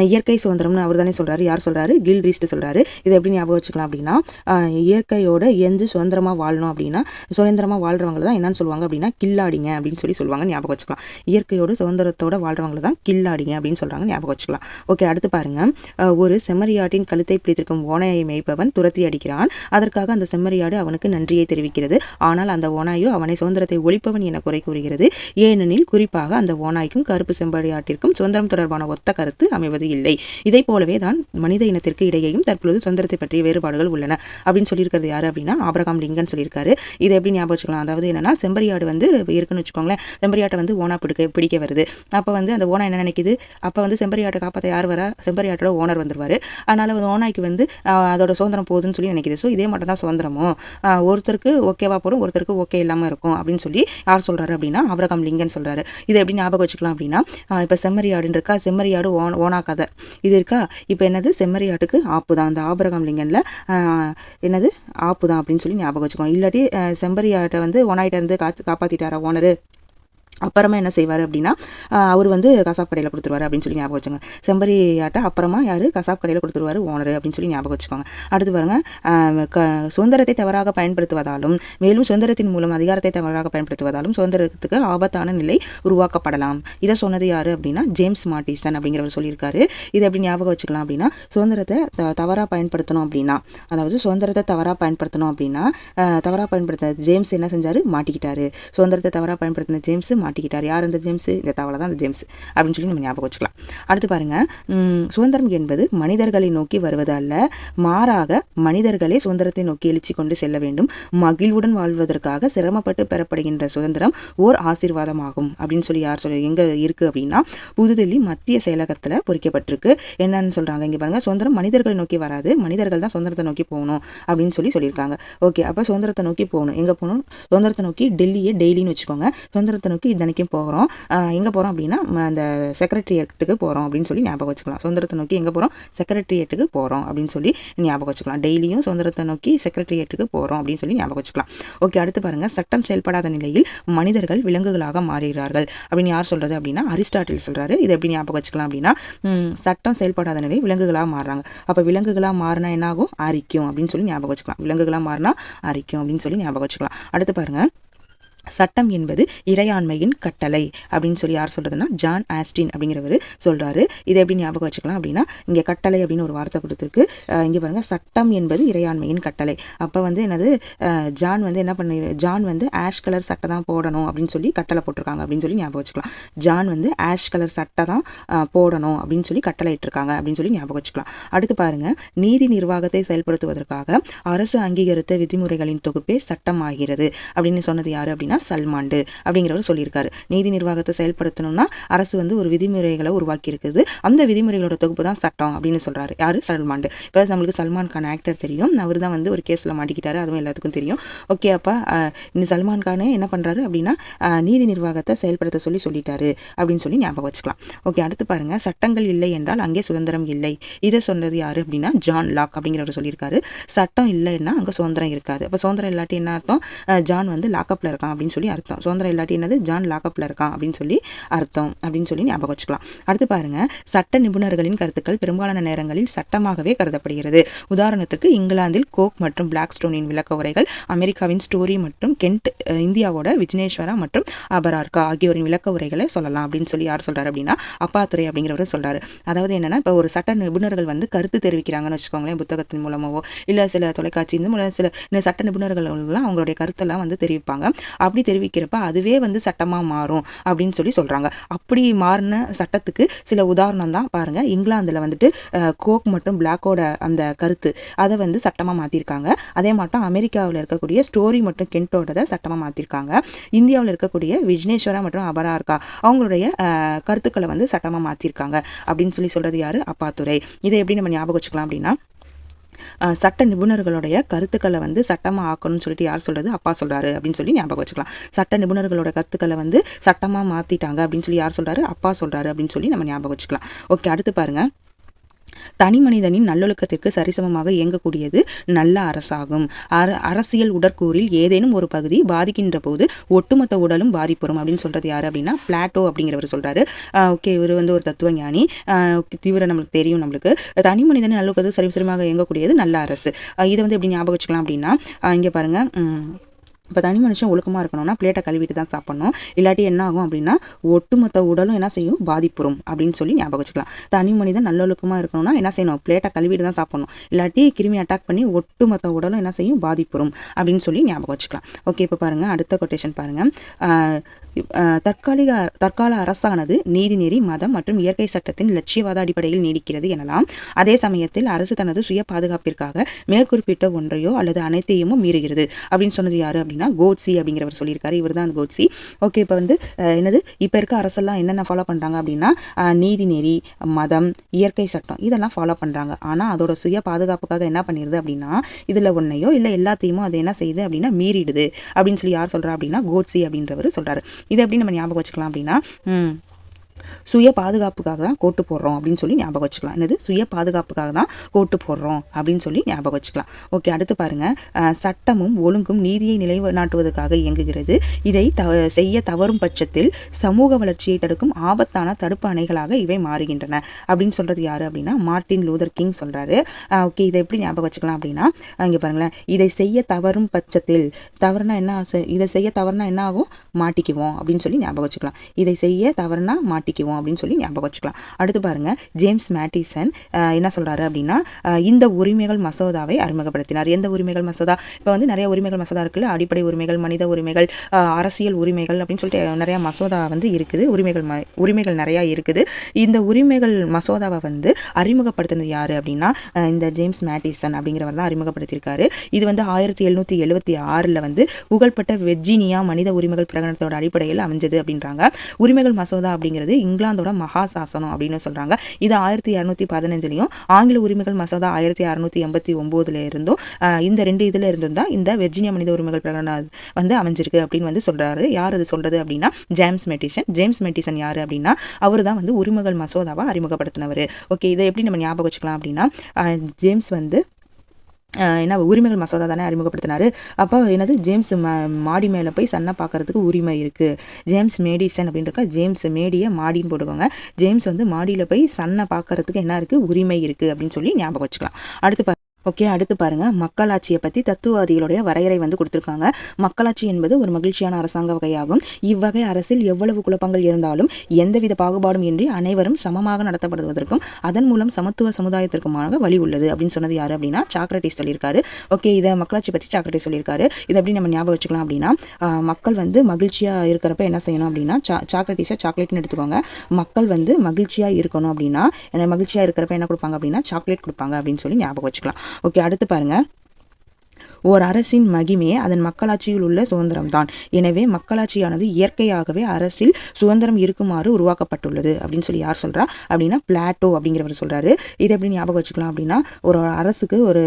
A: இயற்கை சுதந்திரம்னு அவர் தானே சொல்றாரு. யார் சொல்றாரு? கில் ரீஸ்ட் சொல்றாரு. இதை எப்படி ஞாபகம் வச்சுக்கலாம் அப்படின்னா இயற்கையோட எந்த சுதந்திரமா வாழணும் அப்படின்னா சுதந்திரமா வாழ்கிறவங்க தான் என்னன்னு சொல்லுவாங்க அப்படின்னா கில்லாடிங்க அப்படின்னு சொல்லி சொல்லுவாங்க ஞாபகம் வச்சுக்கலாம். இயற்கையோட சுதந்திரத்தோட வாழ்றவங்க தான் கில்லாடிங்க அப்படின்னு சொல்றாங்க ஞாபகம் வச்சுக்கலாம். ஓகே அடுத்து பாருங்க. ஒரு செம்மறியாட்டின் கழுத்தை பிடித்திருக்கும் ஓனையை மேய்ப்பவன் துரத்தி அடிக்கிறான். அதற்காக அந்த செம்மறியாடு அவனுக்கு நன்றியை தெரிவிக்கிறது. ஆனால் அந்த ஓனாயோ அவனை சுதந்திரத்தை ஒழிப்பவன் என குறை கூறுகிறது. ஏனெனில் குறிப்பாக அந்த ஓனாய்க்கும் கருப்பு செம்மறியாட்டிற்கும் சுதந்திரம் தொடர்பான ஒத்த கருத்து அமைவது இல்லை. இதை போலவே தான் மனித இனத்திற்கு இடையேயும் தற்பொழுது சுதந்திரத்தை பற்றிய வேறுபாடுகள் உள்ளன. அப்படின்னு சொல்லியிருக்கிறது யாரு அப்படின்னா ஆபரகாம் லிங்கன் சொல்லியிருக்காரு. இதை எப்படி ஞாபகம் வச்சுக்கலாம்? அதாவது என்னன்னா செம்பரியாடு வந்து இருக்குன்னு வச்சுக்கோங்களேன் செம்பரியாட்டை வந்து ஓனா பிடிக்க பிடிக்க வருது. அப்போ வந்து அந்த ஓனா என்ன நினைக்குது? அப்போ வந்து செம்பரியாட்டை காப்பாற்ற யார் வரா? செம்பரியாட்டோட ஓனர் வந்துருவாரு. அதனால ஓனாய்க்கு வந்து அதோட சுதந்திரம் போகுதுன்னு சொல்லி நினைக்குது. ஸோ இதே மட்டும் தான் சுதந்திரமும் ஒருத்தருக்கு ஓகேவா போடும் ஒருத்தருக்கு ஓகே இல்லாமல் இருக்கும் அப்படின்னு சொல்லி யார் சொல்றாரு அப்படின்னா ஆபரகாம் லிங்கன் சொல்றாரு. இதை எப்படி ஞாபகம் வச்சுக்கலாம் அப்படின்னா இப்போ செம்மறியாடுன்னு இருக்கா? செம்மறியாடு ஓன் ஓனா கதை இது இருக்கா? இப்போ என்னது? செம்மறியாட்டுக்கு ஆப்பு தான் அந்த ஆபரகம் லிங்கன்ல என்னது? ஆப்பு தான் அப்படின்னு சொல்லி ஞாபகம் வச்சுக்கோங்க. இல்லாட்டி செம்மறியாட்டை வந்து ஓனாயிட்ட இருந்து காத்து காப்பாற்றிட்டாரா ஓனரு அப்புறமா என்ன செய்வார் அப்படின்னா அவர் வந்து கசாப் கடையில் கொடுத்துருவாரு அப்படின்னு சொல்லி ஞாபகம் வச்சுங்க. செம்பரி ஆட்டை அப்புறமா யார் கசாப் கடையில் கொடுத்துருவாரு ஓனர் அப்படின்னு சொல்லி ஞாபகம் வச்சுக்கோங்க. அடுத்து பாருங்க சுதந்திரத்தை தவறாக பயன்படுத்துவதாலும் மேலும் சுதந்திரத்தின் மூலம் அதிகாரத்தை தவறாக பயன்படுத்துவதாலும் சுதந்திரத்துக்கு ஆபத்தான நிலை உருவாக்கப்படலாம். இதை சொன்னது யார் அப்படின்னா ஜேம்ஸ் மார்டிசன் அப்படிங்கிறவர் சொல்லியிருக்காரு. இதை எப்படி ஞாபகம் வச்சுக்கலாம் அப்படின்னா சுதந்திரத்தை தவறாக பயன்படுத்தணும் அப்படின்னா அதாவது சுதந்திரத்தை தவறாக பயன்படுத்தணும் அப்படின்னா தவறாக பயன்படுத்த ஜேம்ஸ் என்ன செஞ்சாரு? மாட்டிக்கிட்டாரு. சுதந்திரத்தை தவறாக பயன்படுத்தின ஜேம்ஸ் மாட்டிக்கிட்டார். யார் அந்த ஜேம்ஸ்? இந்த தவளை தான் அந்த ஜேம்ஸ். அப்படின்னு சொல்லி நம்ம ஞாபகம் வச்சுக்கலாம். அடுத்து பாருங்க. சுதந்திரம் என்பது மனிதர்களை நோக்கி வருவது அல்ல மாறாக மனிதர்களே சுதந்திரத்தை நோக்கி எழுச்சி கொண்டு செல்ல வேண்டும். மகிழ்வுடன் வாழ்வதற்காக சிரமப்பட்டு பெறப்படுகின்ற சுதந்திரம் ஓர் ஆசீர்வாதமாகும். அப்படின்னு சொல்லி யார் சொல்லி எங்க இருக்கு அப்படின்னா புதுதில்லி மத்திய செயலகத்துல பொறிக்கப்பட்டிருக்கு. என்னன்னு சொல்றாங்க? இங்க பாருங்க. சுதந்திரம் மனிதர்களை நோக்கி வராது மனிதர்கள் தான் சுதந்திரத்தை நோக்கி போகணும் அப்படின்னு சொல்லி சொல்லியிருக்காங்க. ஓகே அப்ப சுதந்திரத்தை நோக்கி போகணும். எங்க போகணும்? சுதந்திரத்தை நோக்கி டெல்லியே டெய்லின்னு வச்சுக்கோங்க. சுதந்திரத்தை நோக்கி தினைக்கும் போகிறோம் எங்கே போகிறோம் அப்படின்னா அந்த செக்ரட்டரியேட்டுக்கு போகிறோம் அப்படின்னு சொல்லி ஞாபகம் வச்சுக்கலாம். சுதந்திரத்தை நோக்கி எங்கே போகிறோம் செக்ரட்டரியேட்டுக்கு போகிறோம் அப்படின்னு சொல்லி ஞாபகம் வச்சுக்கலாம். டெய்லியும் சுதந்திரத்தை நோக்கி செக்ரட்டரியேட்டுக்கு போகிறோம் அப்படின்னு சொல்லி ஞாபகம் வச்சுக்கலாம். ஓகே அடுத்து பாருங்கள் சட்டம் செயல்படாத நிலையில் மனிதர்கள் விலங்குகளாக மாறுகிறார்கள். அப்படின்னு யார் சொல்கிறது அப்படின்னா அரிஸ்டாட்டில் சொல்கிறாரு இது எப்படி ஞாபகம் வச்சுக்கலாம் அப்படின்னா சட்டம் செயல்படாத நிலை விலங்குகளாக மாறுறாங்க. அப்போ விலங்குகளாக மாறினா என்னாகும்? அரிக்கும் அப்படின்னு சொல்லி ஞாபகம் வச்சுக்கலாம். விலங்குகளாக மாறினா அரிக்கும் அப்படின்னு சொல்லி ஞாபகம் வச்சுக்கலாம். அடுத்து பாருங்கள் சட்டம் என்பது இறையாண்மையின் கட்டளை அப்படின்னு சொல்லி யார் சொல்றதுன்னா ஜான் ஆஸ்டின் அப்படிங்கிறவர் சொல்றாரு. இதை எப்படி ஞாபகம் வச்சுக்கலாம் அப்படின்னா இங்க கட்டளை அப்படின்னு ஒரு வார்த்தை கொடுத்துருக்கு. இங்க பாருங்க சட்டம் என்பது இறையாண்மையின் கட்டளை. அப்ப வந்து என்னது? ஜான் வந்து என்ன பண்ணி ஜான் வந்து ஆஷ் கலர் சட்டை தான் போடணும் அப்படின்னு சொல்லி கட்டளை போட்டிருக்காங்க அப்படின்னு சொல்லி ஞாபகம் வச்சுக்கலாம். ஜான் வந்து ஆஷ் கலர் சட்டை தான் போடணும் அப்படின்னு சொல்லி கட்டளை இட்டிருக்காங்க அப்படின்னு சொல்லி ஞாபகம் வச்சுக்கலாம். அடுத்து பாருங்க நீதி நிர்வாகத்தை செயல்படுத்துவதற்காக அரசு அங்கீகரித்த விதிமுறைகளின் தொகுப்பே சட்டம் ஆகிறது அப்படின்னு சொன்னது யாரு அப்படின்னா சல்மாண்டு அப்படிங்கிறவர் சொல்லியிருக்காரு. நீதி நிர்வாகத்தை செயல்படுத்தணும்னா அரசு வந்து ஒரு விதிமுறைகளை உருவாக்கி இருக்குது அந்த விதிமுறைகளோட தொகுப்பு தான் சட்டம் அப்படின்னு சொல்றாரு. யாரு? சல்மாண்டு இப்போ நம்மளுக்கு சல்மான் கான் ஆக்டர் தெரியும். அவர் தான் வந்து ஒரு கேஸ்ல மாட்டிக்கிட்டாரு. அதுவும் எல்லாத்துக்கும் தெரியும். ஓகே அப்பா இந்த சல்மான் கானே என்ன பண்றாரு அப்படின்னா நீதி நிர்வாகத்தை செயல்படுத்த சொல்லி சொல்லிட்டாரு அப்படின்னு சொல்லி ஞாபகம் வச்சுக்கலாம். ஓகே அடுத்து பாருங்க. சட்டங்கள் இல்லை என்றால் அங்கே சுதந்திரம் இல்லை. இதை சொன்னது யாரு அப்படின்னா ஜான் லாக் அப்படிங்கிறவர் சொல்லியிருக்காரு. சட்டம் இல்லைன்னா அங்க சுதந்திரம் இருக்காது. அப்ப சுதந்திரம் இல்லாட்டி என்ன அர்த்தம்? ஜான் வந்து லாக்அப்ல இருக்கான் அப்படின்னு சொல்லி அர்த்தம். சுதந்திரம் இல்லாட்டி என்னது? ஜான் லாக்அப்பில் இருக்கான் அப்படின்னு சொல்லி அர்த்தம் அப்படின்னு சொல்லி ஞாபகம் வச்சுக்கலாம். அடுத்து பாருங்க. சட்ட நிபுணர்களின் கருத்துக்கள் பெரும்பாலான நேரங்களில் சட்டமாகவே கருதப்படுகிறது. உதாரணத்துக்கு இங்கிலாந்தில் கோக் மற்றும் பிளாக் ஸ்டோனின் விளக்க உரைகள் அமெரிக்காவின் ஸ்டோரி மற்றும் கென்ட் இந்தியாவோட விஜ்னேஸ்வரா மற்றும் அபரார்கா ஆகியோரின் விளக்க உரைகளை சொல்லலாம் அப்படின்னு சொல்லி யார் சொல்றாரு அப்படின்னா அப்பாத்துறை அப்படிங்கிறவர் சொல்றாரு. அதாவது என்னன்னா இப்போ ஒரு சட்ட நிபுணர்கள் வந்து கருத்து தெரிவிக்கிறாங்கன்னு வச்சுக்கோங்களேன் புத்தகத்தின் மூலமாவோ இல்லை சில தொலைக்காட்சி இந்த மூலம் சில சட்ட நிபுணர்கள் அவங்களுடைய கருத்தெல்லாம் வந்து தெரிவிப்பாங்க. அப்படி தெரிவிக்கிறப்ப அதுவே வந்து சட்டமாக மாறும் அப்படின்னு சொல்லி சொல்கிறாங்க அப்படி மாறின சட்டத்துக்கு சில உதாரணம் தான் பாருங்க. இங்கிலாந்தில் வந்துட்டு கோக் மற்றும் பிளாக்கோட அந்த கருத்து அதை வந்து சட்டமாக மாற்றிருக்காங்க அதே மாட்டம் அமெரிக்காவில் இருக்கக்கூடிய ஸ்டோரி மற்றும் கென்ட்டோட சட்டமாக மாற்றிருக்காங்க இந்தியாவில் இருக்கக்கூடிய விஜ்னேஸ்வரா மற்றும் அபரா இருக்கா அவங்களுடைய கருத்துக்களை வந்து சட்டமாக மாற்றிருக்காங்க அப்படின்னு சொல்லி சொல்கிறது யார்? அப்பாத்துறை. இதை எப்படி நம்ம ஞாபகம் வச்சுக்கலாம் அப்படின்னா சட்ட நிபுணர்களுடைய கருத்துக்களை வந்து சட்டமா ஆக்கணும்னு சொல்லிட்டு யார் சொல்றது? அப்பா சொல்றாரு அப்படின்னு சொல்லி ஞாபகம் வச்சுக்கலாம். சட்ட நிபுணர்களோட கருத்துக்களை வந்து சட்டமா மாத்திட்டாங்க அப்படின்னு சொல்லி யார் சொல்றாரு? அப்பா சொல்றாரு அப்படின்னு சொல்லி நம்ம ஞாபகம் வச்சுக்கலாம். ஓகே அடுத்து பாருங்க. தனி மனிதனின் நல்லொழுக்கத்திற்கு சரிசமமாக இயங்கக்கூடியது நல்ல அரசாகும். அரசியல் உடற்கூறில் ஏதேனும் ஒரு பகுதி பாதிக்கின்ற போது ஒட்டுமொத்த உடலும் பாதிப்புறும் அப்படின்னு சொல்றது யாரு அப்படின்னா பிளாட்டோ அப்படிங்கிறவர் சொல்றாரு. ஓகே இவர் வந்து ஒரு தத்துவ ஞானி தீவிர நம்மளுக்கு தெரியும் நம்மளுக்கு. தனி மனிதனின் நல்லொழுக்கத்துக்கு சரிசமமாக இயங்கக்கூடியது நல்ல அரசு. இதை வந்து எப்படி ஞாபகம் வச்சுக்கலாம் அப்படின்னா இங்க பாருங்க இப்போ தனி மனுஷன் ஒழுக்கமாக இருக்கணும்னா பிளேட்டை கழுவிட்டு தான் சாப்பிடணும். இல்லாட்டி என்ன ஆகும் அப்படின்னா ஒட்டுமொத்த உடலும் என்ன செய்யும்? பாதிப்புறும் அப்படின்னு சொல்லி ஞாபகம் வச்சுக்கலாம். தனி மனிதன் நல்லொழுக்கமாக இருக்கணும்னா என்ன செய்யணும்? பிளேட்டை கழுவிட்டு தான் சாப்பிடணும். இல்லாட்டி கிருமி அட்டாக் பண்ணி ஒட்டுமொத்த உடலும் என்ன செய்யும்? பாதிப்புறும் அப்படின்னு சொல்லி ஞாபகம் வச்சுக்கலாம். ஓகே இப்போ பாருங்கள் அடுத்த கொட்டேஷன் பாருங்கள் தற்காலிக தற்கால அரசானது நீதிநெறி மதம் மற்றும் இயற்கை சட்டத்தின் லட்சியவாத அடிப்படையில் நீடிக்கிறது எனலாம். அதே சமயத்தில் அரசு தனது சுய பாதுகாப்பிற்காக மேற்குறிப்பிட்ட ஒன்றையோ அல்லது அனைத்தையுமோ மீறுகிறது அப்படின்னு சொன்னது யாரு அப்படின்னு கோட்ஸி அப்படிங்கிறவர் சொல்லியிருக்காரு. இவர் தான் கோட்ஸி ஓகே இப்போ வந்து என்னது? இப்போ இருக்க அரசெல்லாம் என்னென்ன ஃபாலோ பண்றாங்க அப்படின்னா நீதிநெறி மதம் இயற்கை சட்டம் இதெல்லாம் ஃபாலோ பண்றாங்க. ஆனா அதோட சுய பாதுகாப்புக்காக என்ன பண்ணிருது அப்படின்னா இதுல ஒன்னையோ இல்லை எல்லாத்தையுமோ அதை என்ன செய்யுது அப்படின்னா மீறிடுது. அப்படின்னு சொல்லி யார் சொல்கிறா அப்படின்னா கோட்ஸி அப்படின்றவர் சொல்றாரு. இதை எப்படி நம்ம ஞாபகம் வச்சுக்கலாம் அப்படின்னா உம் சுய பாதுகாப்புக்காக தான் கோட்டு போடுறோம் அப்படின்னு சொல்லி ஞாபகம் வச்சுக்கலாம். என்னது? சுய பாதுகாப்புக்காக தான் கோட்டு போடுறோம் அப்படின்னு சொல்லி ஞாபகம் வச்சுக்கலாம். ஓகே அடுத்து பாருங்க. சட்டமும் ஒழுங்கும் நீதியை நிலைநாட்டுவதற்காக இயங்குகிறது. இதை த செய்ய தவறும் பட்சத்தில் சமூக வளர்ச்சியை தடுக்கும் ஆபத்தான தடுப்பு அணைகளாக இவை மாறுகின்றன. அப்படின்னு சொல்றது யாரு அப்படின்னா? மார்டின் லூதர் கிங் சொல்றாரு. ஓகே இதை எப்படி ஞாபகம் வச்சுக்கலாம் அப்படின்னா இங்க பாருங்களேன். இதை செய்ய தவறும் பட்சத்தில் தவறுனா என்ன இதை செய்ய தவறுனா என்ன ஆகும்? மாட்டிக்குவோம் அப்படின்னு சொல்லி ஞாபகம் வச்சுக்கலாம். இதை செய்ய தவறுனா மாட்டி மாட்டிக்குவோம் அப்படின்னு சொல்லி ஞாபகம் வச்சுக்கலாம். அடுத்து பாருங்க ஜேம்ஸ் மேட்டிசன் என்ன சொல்றாரு அப்படின்னா இந்த உரிமைகள் மசோதாவை அறிமுகப்படுத்தினார். எந்த உரிமைகள் மசோதா? இப்போ வந்து நிறைய உரிமைகள் மசோதா இருக்குல்ல அடிப்படை உரிமைகள் மனித உரிமைகள் அரசியல் உரிமைகள் அப்படின்னு சொல்லிட்டு நிறைய மசோதா வந்து இருக்குது. உரிமைகள் உரிமைகள் நிறைய இருக்குது. இந்த உரிமைகள் மசோதாவை வந்து அறிமுகப்படுத்தினது யாரு அப்படின்னா இந்த ஜேம்ஸ் மேட்டிசன் அப்படிங்கிறவர் தான் அறிமுகப்படுத்தியிருக்காரு. இது வந்து ஆயிரத்தி எழுநூத்தி எழுபத்தி ஆறுல வந்து புகழ்பெற்ற வெர்ஜீனியா மனித உரிமைகள் பிரகடனத்தோட அடிப்படையில் அமைஞ்சது அப்படின்றாங்க. உரிமைகள் மசோதா அப்படிங்கிறது வந்து இங்கிலாந்தோட மகா சாசனம் அப்படின்னு சொல்றாங்க. இது ஆயிரத்தி இரநூத்தி பதினஞ்சுலையும் ஆங்கில உரிமைகள் மசோதா ஆயிரத்தி அறுநூத்தி எண்பத்தி ஒன்பதுல இருந்தும் இந்த ரெண்டு இதுல இருந்தும் தான் இந்த வெர்ஜினியா மனித உரிமைகள் பிரகடனம் வந்து அமைஞ்சிருக்கு அப்படின்னு வந்து சொல்றாரு. யார் அது சொல்றது அப்படின்னா ஜேம்ஸ் மெட்டிசன் ஜேம்ஸ் மெட்டிசன் யாரு அப்படின்னா அவர் தான் வந்து உரிமைகள் மசோதாவை அறிமுகப்படுத்தினவர். ஓகே இதை எப்படி நம்ம ஞாபகம் வச்சுக்கலாம் அப்படின்னா ஜேம்ஸ் வந்து என்ன உரிமைகள் மசோதா தானே அறிமுகப்படுத்தினாரு. அப்போ என்னது ஜேம்ஸ் மாடி மேலே போய் சன்னை பார்க்கறதுக்கு உரிமை இருக்குது ஜேம்ஸ் மேடிசன் அப்படின்றக்கா ஜேம்ஸ் மேடியை மாடின்னு போட்டுக்கோங்க ஜேம்ஸ் வந்து மாடியில் போய் சன்னை பார்க்கறதுக்கு என்ன இருக்குது உரிமை இருக்குது அப்படின்னு சொல்லி ஞாபகம் வச்சுக்கலாம். அடுத்து ஓகே அடுத்து பாருங்க. மக்களாட்சியை பத்தி தத்துவவாதிகளுடைய வரையறை வந்து கொடுத்துருக்காங்க. மக்களாட்சி என்பது ஒரு மகிழ்ச்சியான அரசாங்க வகையாகும். இவ்வகை அரசில் எவ்வளவு குழப்பங்கள் இருந்தாலும் எந்தவித பாகுபாடும் இன்றி அனைவரும் சமமாக நடத்தப்படுவதற்கும் அதன் மூலம் சமத்துவ சமுதாயத்திற்குமாக வழி உள்ளது அப்படின்னு சொன்னது யாரு அப்படின்னா சாக்ரட்டிஸ் சொல்லியிருக்காரு. ஓகே இதை மக்களாட்சி பத்தி சாக்ரட்டிஸ் சொல்லியிருக்காரு. இதை எப்படி நம்ம ஞாபகம் வச்சுக்கலாம் அப்படின்னா மக்கள் வந்து மகிழ்ச்சியா இருக்கிறப்ப என்ன செய்யணும் அப்படின்னா சா சாக்ரட்டிஸை சாக்லேட்னு எடுத்துக்கோங்க. மக்கள் வந்து மகிழ்ச்சியா இருக்கணும் அப்படின்னா மகிழ்ச்சியாக மகிழ்ச்சியா இருக்கிறப்ப என்ன கொடுப்பாங்க அப்படின்னா சாக்லேட் கொடுப்பாங்க அப்படின்னு சொல்லி ஞாபகம் வச்சுக்கலாம். ஓகே அடுத்து பாருங்க. ஓர் அரசின் மகிமே அதன் மக்களாட்சியில் உள்ள சுதந்திரம்தான். எனவே மக்களாட்சியானது இயற்கையாகவே அரசில் சுதந்திரம் இருக்குமாறு உருவாக்கப்பட்டுள்ளது. அப்படின்னு சொல்லி யார் சொல்றா? அப்படின்னா பிளாட்டோ அப்படிங்கிறவர் சொல்றாரு. இதை எப்படி ஞாபகம் வச்சுக்கலாம் அப்படின்னா ஒரு அரசுக்கு ஒரு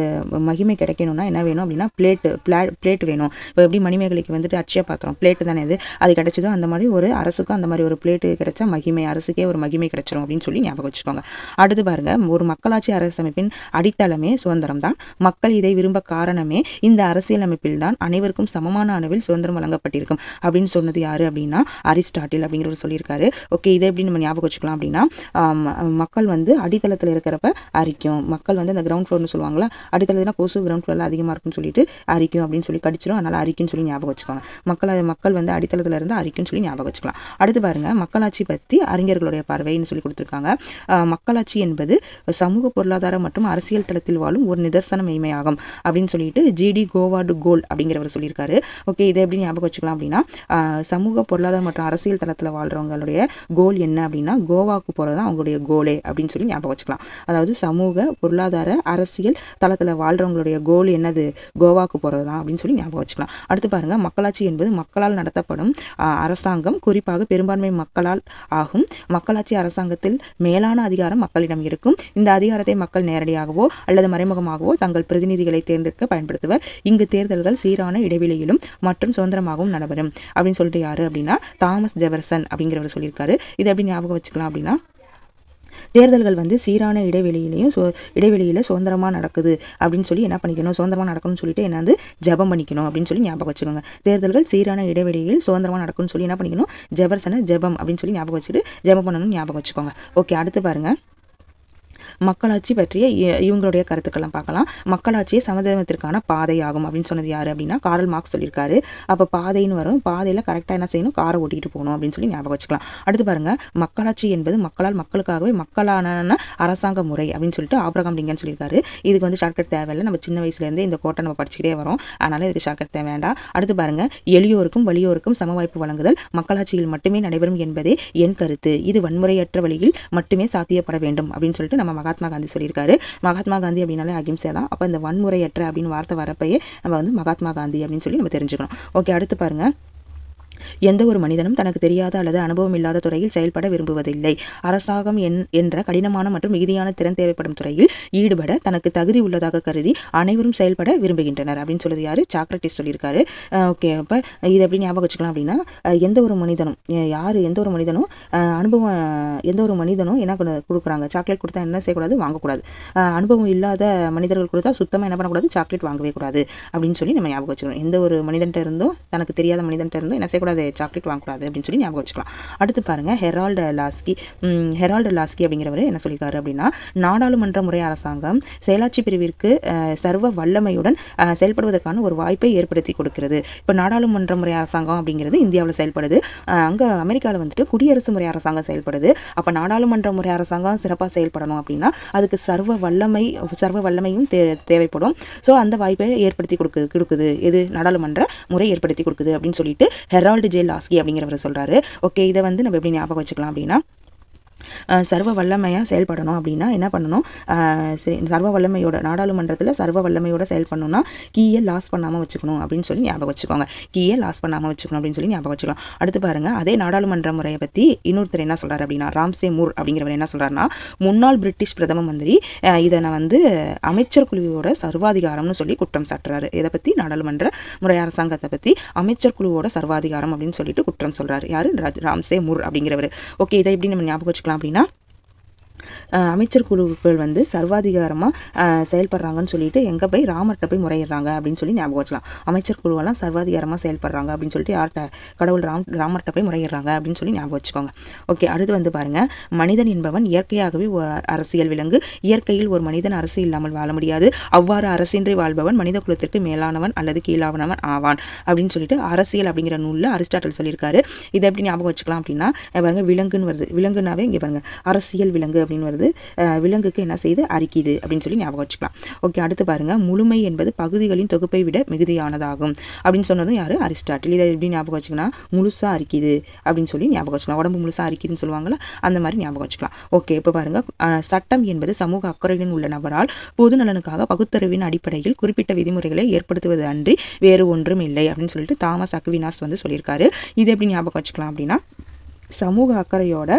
A: மகிமை கிடைக்கணும்னா என்ன வேணும் அப்படின்னா பிளேட்டு பிளேட் வேணும். இப்போ எப்படி மணிமேகலைக்கு வந்துட்டு அச்சய பாத்திரம் பிளேட் தானே இது? அது கிடைச்சதோ அந்த மாதிரி ஒரு அரசுக்கும் அந்த மாதிரி ஒரு பிளேட்டு கிடைச்சா மகிமை அரசுக்கே ஒரு மகிமை கிடைச்சிரும் அப்படின்னு சொல்லி ஞாபகம் வச்சுக்கோங்க. அடுத்து பாருங்க ஒரு மக்களாட்சி அரசமைப்பின் அடித்தளமே சுதந்திரம் தான் மக்கள் இதை விரும்ப காரணமே இந்த அரசியலமைப்பில் தான் அனைவருக்கும் சமமான அளவில் சுதந்திரம் வழங்கப்பட்டிருக்கும். அப்படின்னு சொன்னது யாரு அப்படின்னா அரிஸ்டாட்டில் அப்படிங்கிறவர் சொல்லியிருக்காரு. ஓகே இதை எப்படி நம்ம ஞாபகம் வச்சுக்கலாம் அப்படின்னா மக்கள் வந்து அடித்தளத்துல இருக்கிறப்ப அரிக்கும். மக்கள் வந்து அந்த கிரவுண்ட் ஃப்ளோர்னு சொல்லுவாங்களா அடித்தளத்துல கொசு கிரவுண்ட் ஃப்ளோரில் அதிகமா இருக்குன்னு சொல்லிட்டு அரிக்கும் அப்படின்னு சொல்லி கடிச்சிடும் அதனால அரிக்குன்னு சொல்லி ஞாபகம் வச்சுக்கோங்க. மக்கள் மக்கள் வந்து அடித்தளத்துல இருந்து அரிக்குன்னு சொல்லி ஞாபகம் வச்சுக்கலாம். அடுத்து பாருங்க மக்களாட்சி பத்தி அறிஞர்களுடைய பார்வைன்னு சொல்லி கொடுத்துருக்காங்க. மக்களாட்சி என்பது சமூக பொருளாதார மற்றும் அரசியல் தளத்தில் வாழும் ஒரு நிதர்சன மெய்மையாகும் அப்படின்னு சொல்லிட்டு ஜிடி கோவாடு கோல் அப்படிங்கிறவர் சொல்லியிருக்காரு. ஓகே இதை எப்படி ஞாபகம் வச்சுக்கலாம் அப்படின்னா சமூக பொருளாதார மற்றும் அரசியல் தளத்தில் வாழ்றவங்களுடைய கோல் என்ன அப்படின்னா கோவாக்கு போகிறது தான் அவங்களுடைய கோலே அப்படின்னு சொல்லி ஞாபகம் வச்சுக்கலாம். அதாவது சமூக பொருளாதார அரசியல் தளத்தில் வாழ்றவங்களுடைய கோல் என்னது? கோவாக்கு போகிறது தான் அப்படின்னு சொல்லி ஞாபகம் வச்சுக்கலாம். அடுத்து பாருங்க மக்களாட்சி என்பது மக்களால் நடத்தப்படும் அரசாங்கம். குறிப்பாக பெரும்பான்மை மக்களால் ஆகும். மக்களாட்சி அரசாங்கத்தில் மேலான அதிகாரம் மக்களிடம் இருக்கும். இந்த அதிகாரத்தை மக்கள் நேரடியாகவோ அல்லது மறைமுகமாகவோ தங்கள் பிரதிநிதிகளை தேர்ந்தெடுக்க பயன்படுத்துவர் நடத்துவர் இங்கு தேர்தல்கள் சீரான இடைவெளியிலும் மற்றும் சுதந்திரமாகவும் நடைபெறும். அப்படின்னு சொல்லிட்டு யாரு அப்படின்னா தாமஸ் ஜெவர்சன் அப்படிங்கிறவர் சொல்லியிருக்காரு. இதை எப்படி ஞாபகம் வச்சுக்கலாம் அப்படின்னா தேர்தல்கள் வந்து சீரான இடைவெளியிலையும் இடைவெளியில சுதந்திரமா நடக்குது அப்படின்னு சொல்லி என்ன பண்ணிக்கணும் சுதந்திரமா நடக்கணும்னு சொல்லிட்டு என்ன வந்து ஜபம் பண்ணிக்கணும் அப்படின்னு சொல்லி ஞாபகம் வச்சுக்கோங்க. தேர்தல்கள் சீரான இடைவெளியில் சுதந்திரமா நடக்கும்னு சொல்லி என்ன பண்ணிக்கணும் ஜெபர்சன ஜெபம் அப்படின்னு சொல்லி ஞாபகம் வச்சுட்டு ஜெபம் பண்ணணும்னு ஞாபகம் வச்சுக்கோங்க. ஓகே அடுத்து பாருங்க. மக்களாட்சி பற்றிய இவங்களுடைய கருத்துக்கள்லாம் பார்க்கலாம். மக்களாட்சியே சமதர்மத்திற்கான ஆகும் அப்படின்னு சொன்னது யாரு அப்படின்னா காரல் மார்க்ஸ் சொல்லியிருக்காரு. அப்போ பாதைன்னு வரும். பாதையில் கரெக்டாக என்ன செய்யணும்? காரை ஓட்டிட்டு போகணும் அப்படின்னு சொல்லி ஞாபகம் வச்சுக்கலாம். அடுத்து பாருங்க. மக்களாட்சி என்பது மக்களால் மக்களுக்காகவே மக்களான அரசாங்க முறை அப்படின்னு சொல்லிட்டு ஆபிரகாம் லிங்கன் சொல்லியிருக்காரு. இதுக்கு வந்து ஷார்ட்கட் தேவையில்லை. நம்ம சின்ன வயசுலேருந்தே இந்த கோட்டை நம்ம படிச்சுக்கிட்டே வரோம். அதனால இதுக்கு ஷார்ட்கட் தேவை வேண்டாம். அடுத்து பாருங்க. எளியோருக்கும் வலியோருக்கும் சம வாய்ப்பு வழங்குதல் மக்களாட்சியில் மட்டுமே நடைபெறும் என்பதே என் கருத்து. இது வன்முறையற்ற வழியில் மட்டுமே சாத்தியப்பட வேண்டும் அப்படின்னு சொல்லிட்டு நம்ம மகாத்மா காந்தி சொல்லியிருக்காரு. மகாத்மா காந்தி அப்படின்னாலே அகிம்சை தான். அப்போ இந்த வன்முறையற்ற அப்படின்னு வார்த்தை வரப்பயே நம்ம வந்து மகாத்மா காந்தி அப்படின்னு சொல்லி நம்ம தெரிஞ்சுக்கணும். ஓகே அடுத்து பாருங்க. எந்த ஒரு மனிதனும் தனக்கு தெரியாத அல்லது அனுபவம் இல்லாத துறையில் செயல்பட விரும்புவதில்லை. அரசாங்கம் என்- என்ற கடினமான மற்றும் மிகுதியான திறன் தேவைப்படும் துறையில் ஈடுபட தனக்கு தகுதி உள்ளதாக கருதி அனைவரும் செயல்பட விரும்புகின்றனர் அப்படின்னு சொல்லுது யாரு? சாக்ரட்டிஸ் சொல்லியிருக்காரு. ஓகே அப்ப இது எப்படி ஞாபகம் வச்சுக்கலாம் அப்படின்னா எந்த ஒரு மனிதனும் யாரு எந்த ஒரு மனிதனும் அனுபவம் எந்த ஒரு மனிதனும் என்ன கொடுக்குறாங்க? சாக்லேட் கொடுத்தா என்ன செய்யக்கூடாது? வாங்கக்கூடாது. அனுபவம் இல்லாத மனிதர்கள் கொடுத்தா சுத்தமா என்ன பண்ணக்கூடாது? சாக்லேட் வாங்கவே கூடாது அப்படின்னு சொல்லி நம்ம ஞாபகம் வச்சுக்கணும். எந்த ஒரு மனிதன்ட்ட இருந்தும் தனக்கு தெரியாத மனிதன்ட்ட இருந்தும் என்ன செய்யக்கூடாது? சாக்லேட் வாங்கக்கூடாது அப்படின்னு சொல்லி ஞாபகம் வச்சுக்கலாம். அடுத்து பாருங்கள் ஹெரால்டு லாஸ்கி ஹெரால்டு லாஸ்கி அப்படிங்கிறவர் என்ன சொல்லியிருக்காரு அப்படின்னா நாடாளுமன்ற முறை அரசாங்கம் செயலாட்சி பிரிவிற்கு சர்வ வல்லமையுடன் செயல்படுவதற்கான ஒரு வாய்ப்பை ஏற்படுத்தி கொடுக்கிறது. இப்போ நாடாளுமன்ற முறை அரசாங்கம் அப்படிங்கிறது இந்தியாவில் செயல்படுது. அங்கே அமெரிக்காவில் வந்துட்டு குடியரசு முறை அரசாங்கம் செயல்படுது. அப்போ நாடாளுமன்ற முறை அரசாங்கம் சிறப்பாக செயல்படணும் அப்படின்னா அதுக்கு சர்வ வல்லமை சர்வ வல்லமையும் தே தேவைப்படும். ஸோ அந்த வாய்ப்பை ஏற்படுத்தி கொடுக்குது கொடுக்குது. எது? நாடாளுமன்ற முறை ஏற்படுத்தி கொடுக்குது அப்படின்னு சொல்லிட்டு ஹெரால்டு ஜே லாஸ்கி அப்படிங்கிறவர் சொல்கிறாரு ஓகே இதை வந்து நம்ம எப்படி ஞாபகம் வச்சுக்கலாம் அப்படின்னா சர்வ வல்லமையா செயல்படணும் அப்படின்னா என்ன பண்ணணும்? சர்வ வல்லமையோட நாடாளுமன்றத்தில் சர்வ வல்லமையோட செயல்படணும்னா கீயை லாஸ் பண்ணாமல் வச்சுக்கணும் அப்படின்னு சொல்லி ஞாபகம் வச்சுக்கோங்க. கீயை லாஸ் பண்ணாமல் வச்சுக்கணும் அப்படின்னு சொல்லி ஞாபகம் வச்சுக்கலாம். அடுத்து பாருங்க அதே நாடாளுமன்ற முறையை பற்றி இன்னொருத்தர் என்ன சொல்றாரு அப்படின்னா ராம்சே மூர் அப்படிங்கிறவர் என்ன சொல்றாருன்னா முன்னாள் பிரிட்டிஷ் பிரதம மந்திரி இதை நான் வந்து அமைச்சர் குழுவோட சர்வாதிகாரம்னு சொல்லி குற்றம் சாட்டுறாரு. இதை பற்றி நாடாளுமன்ற முறை அரசாங்கத்தை பற்றி அமைச்சர் குழுவோட சர்வாதிகாரம் அப்படின்னு சொல்லிட்டு குற்றம் சொல்றாரு. யாரு? ராம்சே முர் அப்படிங்கிறவர். ஓகே இதை எப்படி நம்ம ஞாபகம் வச்சுக்கலாம் அப்படின்னா அமைச்சர் குழுக்கள் வந்து சர்வாதிகாரமாக செயல்படுறாங்கன்னு சொல்லிட்டு எங்க போய் ராமர்கிட்ட போய் முறையிடுறாங்க அப்படின்னு சொல்லி ஞாபகம் வச்சலாம் அமைச்சர் குழுவெல்லாம் சர்வாதிகாரமா செயல்படுறாங்க அப்படின்னு சொல்லிட்டு யார்கிட்ட கடவுள் ராம் ராமர்கிட்ட போய் முறையிடுறாங்க அப்படின்னு சொல்லி ஞாபகம் வச்சுக்கோங்க. ஓகே அடுத்து வந்து பாருங்க. மனிதன் என்பவன் இயற்கையாகவே அரசியல் விலங்கு. இயற்கையில் ஒரு மனிதன் அரசு இல்லாமல் வாழ முடியாது. அவ்வாறு அரசின்றி வாழ்பவன் மனித குலத்திற்கு மேலானவன் அல்லது கீழானவன் ஆவான் அப்படின்னு சொல்லிட்டு அரசியல் அப்படிங்கிற நூலில் அரிஸ்டாட்டல் சொல்லியிருக்காரு. இதை எப்படி ஞாபகம் வச்சுக்கலாம் அப்படின்னா பாருங்க விலங்குன்னு வருது. விலங்குனாவே இங்கே பாருங்க அரசியல் விலங்கு அப்படின்னு வருது. விலங்குக்கு என்ன செய்யுது அரிக்குது அப்படின்னு சொல்லி ஞாபகம் வச்சுக்கலாம். ஓகே அடுத்து பாருங்க. முழுமை என்பது பகுதிகளின் தொகுப்பை விட மிகுதியானதாகும். அப்படின்னு சொன்னதும் யாரு? அரிஸ்டாட்டில். இதை எப்படி ஞாபகம் வச்சுக்கணும் முழுசா அரிக்குது அப்படின்னு சொல்லி ஞாபகம் வச்சுக்கலாம் உடம்பு முழுசா அரிக்குதுன்னு சொல்லுவாங்களா அந்த மாதிரி ஞாபகம் வச்சுக்கலாம். ஓகே இப்போ பாருங்க. சட்டம் என்பது சமூக அக்கறையுடன் உள்ள நபரால் பொது நலனுக்காக பகுத்தறிவின் அடிப்படையில் குறிப்பிட்ட விதிமுறைகளை ஏற்படுத்துவது அன்றி வேறு ஒன்றும் இல்லை அப்படின்னு சொல்லிட்டு தாமஸ் அக்வினாஸ் வந்து சொல்லியிருக்காரு. இது எப்படி ஞாபகம் வச்சுக்கலாம் அப்படின்னா சமூக அக்கறையோட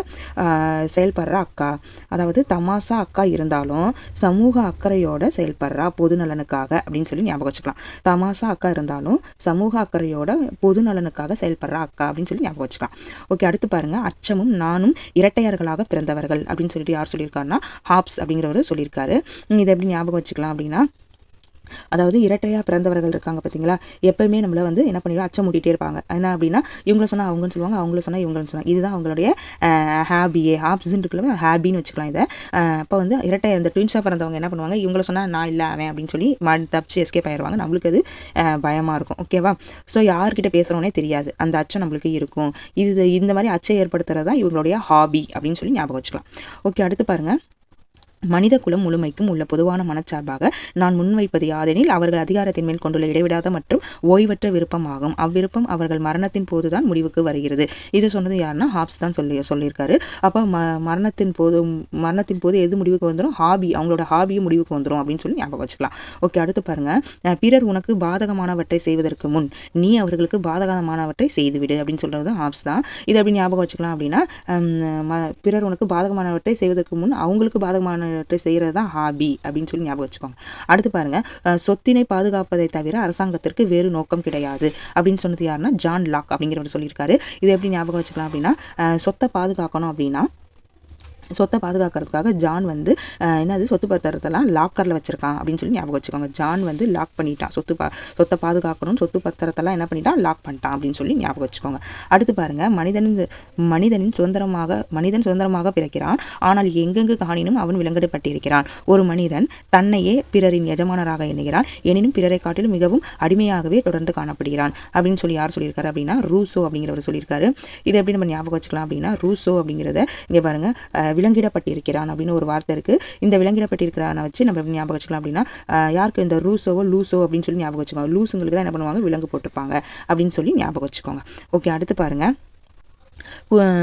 A: செயல்படுற அக்கா. அதாவது தமாசா அக்கா இருந்தாலும் சமூக அக்கறையோட செயல்படுறா பொது நலனுக்காக அப்படின்னு சொல்லி ஞாபகம் வச்சுக்கலாம். தமாசா அக்கா இருந்தாலும் சமூக அக்கறையோட பொது நலனுக்காக செயல்படுற அக்கா அப்படின்னு சொல்லி ஞாபகம் வச்சுக்கலாம். ஓகே அடுத்து பாருங்க. அச்சமும் நானும் இரட்டையர்களாக பிறந்தவர்கள் அப்படின்னு சொல்லிட்டு யார் சொல்லியிருக்காருன்னா ஹாப்ஸ் அப்படிங்கிறவர் சொல்லியிருக்காரு. உம் இதை எப்படி ஞாபகம் வச்சுக்கலாம் அப்படின்னா அதாவது இரட்டையா பிறந்தவர்கள் இருக்காங்க பாத்தீங்களா? எப்பவுமே நம்மளை வந்து என்ன பண்ணிடுவோம் அச்சம் இருப்பாங்க. என்ன அப்படின்னா இவங்கள சொன்னா அவங்கன்னு சொல்லுவாங்க அவங்கள சொன்னா இவங்கன்னு சொல்லுவாங்க. இதுதான் அவங்களுடைய ஹாபியே ஹாப்ஸ்ன்னு இருக்குல்ல ஹாபின்னு வச்சுக்கலாம் இதை. அப்போ வந்து இரட்டை இந்த ட்வின்ஸாக பிறந்தவங்க என்ன பண்ணுவாங்க? இவங்கள சொன்னா நான் இல்லை அவன் அப்படின்னு சொல்லி மாடி தப்பிச்சு எஸ்கேப் ஆயிடுவாங்க. நம்மளுக்கு அது அஹ், பயமா இருக்கும். ஓகேவா ஸோ யார்கிட்ட பேசுறோனே தெரியாது. அந்த அச்சம் நம்மளுக்கு இருக்கும். இது இந்த மாதிரி அச்சம் ஏற்படுத்துறது தான் இவங்களுடைய ஹாபி அப்படின்னு சொல்லி ஞாபகம் வச்சுக்கலாம். ஓகே அடுத்து பாருங்க. மனித குலம் முழுமைக்கும் உள்ள பொதுவான மனச்சார்பாக நான் முன்வைப்பது யாதெனில் அவர்கள் அதிகாரத்தின் மேல் கொண்டுள்ள இடைவிடாத மற்றும் ஓய்வற்ற விருப்பமாகும். அவ்விருப்பம் அவர்கள் மரணத்தின் போதுதான் முடிவுக்கு வருகிறது. இது சொன்னது யாருன்னா ஹாப்ஸ் தான் சொல்லி சொல்லியிருக்காரு. அப்போ ம மரணத்தின் போது மரணத்தின் போது எது முடிவுக்கு வந்துடும் ஹாபி அவங்களோட ஹாபியும் முடிவுக்கு வந்துடும் அப்படின்னு சொல்லி ஞாபகம் வச்சுக்கலாம். ஓகே அடுத்து பாருங்க. பிறர் உனக்கு பாதகமானவற்றை செய்வதற்கு முன் நீ அவர்களுக்கு பாதகமானவற்றை செய்துவிடு அப்படின்னு சொல்றது ஹாப்ஸ் தான். இதை அப்படி ஞாபகம் வச்சுக்கலாம் அப்படின்னா ம- பிறர் உனக்கு பாதகமானவற்றை செய்வதற்கு முன் அவங்களுக்கு பாதகமானவற்றை செய்யறது தான் ஹாபி அப்படின்னு சொல்லி ஞாபகம் வச்சுக்கோங்க. அடுத்து பாருங்க சொத்தினை பாதுகாப்பதை தவிர அரசாங்கத்திற்கு வேறு நோக்கம் கிடையாது அப்படின்னு சொன்னது யாருன்னா ஜான் லாக் அப்படிங்கிறவர் சொல்லியிருக்காரு. இதை எப்படி ஞாபகம் வச்சுக்கலாம் அப்படின்னா சொத்தை பாதுகாக்கணும் அப்படின்னா சொத்தை பாதுகாக்கிறதுக்காக ஜான் வந்து என்னது சொத்து பத்திரத்தெல்லாம் லாக்கரில் வச்சிருக்கான் அப்படின்னு சொல்லி ஞாபகம் வச்சுக்கோங்க. ஜான் வந்து லாக் பண்ணிட்டான். சொத்து பா சொத்தை பாதுகாக்கணும் சொத்து பத்திரத்தெல்லாம் என்ன பண்ணிட்டான்? லாக் பண்ணிட்டான் அப்படின்னு சொல்லி ஞாபகம் வச்சுக்கோங்க. அடுத்து பாருங்க மனிதனின் மனிதனின் சுதந்திரமாக மனிதன் சுதந்திரமாக பிறக்கிறான். ஆனால் எங்கெங்கு காணினும் அவன் விலங்கிடப்பட்டிருக்கிறான். ஒரு மனிதன் தன்னையே பிறரின் எஜமானராக எண்ணுகிறான். எனினும் பிறரை காட்டிலும் மிகவும் அடிமையாகவே தொடர்ந்து காணப்படுகிறான். அப்படின்னு சொல்லி யார் சொல்லியிருக்காரு அப்படின்னா ரூசோ அப்படிங்கிறவர் சொல்லியிருக்காரு. இதை எப்படி நம்ம ஞாபகம் வச்சுக்கலாம் அப்படின்னா ரூசோ அப்படிங்கிறத இங்கே பாருங்க விலங்கிடப்பட்டிருக்கிறான் அப்படின்னு ஒரு வார்த்தை இருக்கு. இந்த விலங்கிடப்பட்டிருக்கிறான வச்சு நம்ம எப்படி ஞாபகம் வச்சுக்கலாம் அப்படின்னா யாருக்கு இந்த ரூசோவோ லூசோ அப்படின்னு சொல்லி ஞாபகம் வச்சுக்கோங்க. லூசுங்களுக்கு தான் என்ன பண்ணுவாங்க? விலங்கு போட்டுப்பாங்க அப்படின்னு சொல்லி ஞாபகம் வச்சுக்கோங்க. ஓகே அடுத்து பாருங்க.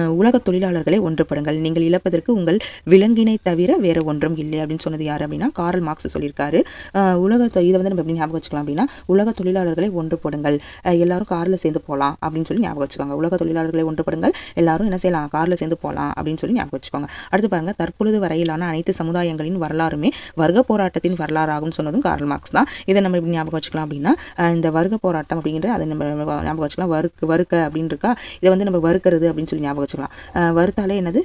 A: உலக தொழிலாளர்களை ஒன்றுபடுங்கள். நீங்கள் இழப்பதற்கு உங்கள் விலங்கினை தவிர வேற ஒன்றும் இல்லை அப்படின்னு சொன்னது யார் அப்படின்னா காரல் மார்க்ஸ் சொல்லியிருக்காரு. அஹ் உலக தொ- இதை வந்து நம்ம எப்படி ஞாபகம் வச்சுக்கலாம் அப்படின்னா உலக தொழிலாளர்களை ஒன்றுபடுங்கள். எல்லாரும் காரில் சேர்ந்து போகலாம் அப்படின்னு சொல்லி ஞாபகம் வச்சுக்கோங்க. உலக தொழிலாளர்களை ஒன்றுபடுங்கள். எல்லாரும் என்ன செய்யலாம்? காரில் சேர்ந்து போகலாம் அப்படின்னு சொல்லி ஞாபகம் வச்சுக்கோங்க. அடுத்து பாருங்க தற்பொழுது வரையிலான அனைத்து சமுதாயங்களின் வரலாறுமே வர்க்க போராட்டத்தின் வரலாறாகும் சொன்னதும் கார்ல் மார்க்ஸ் தான். இதை நம்ம எப்படி ஞாபகம் வச்சுக்கலாம் அப்படின்னா இந்த வர்க்க போராட்டம் அப்படிங்கிற அதை நம்ம ஞாபகம் வச்சுக்கலாம். வறுக்கு வறுக்க அப்படின்னு இருக்கா இதை வந்து நம்ம வறுக்கிறது அப்படின்னு சொல்லி ஞாபகம் வச்சுக்கலாம். வறுத்தாலே என்னது?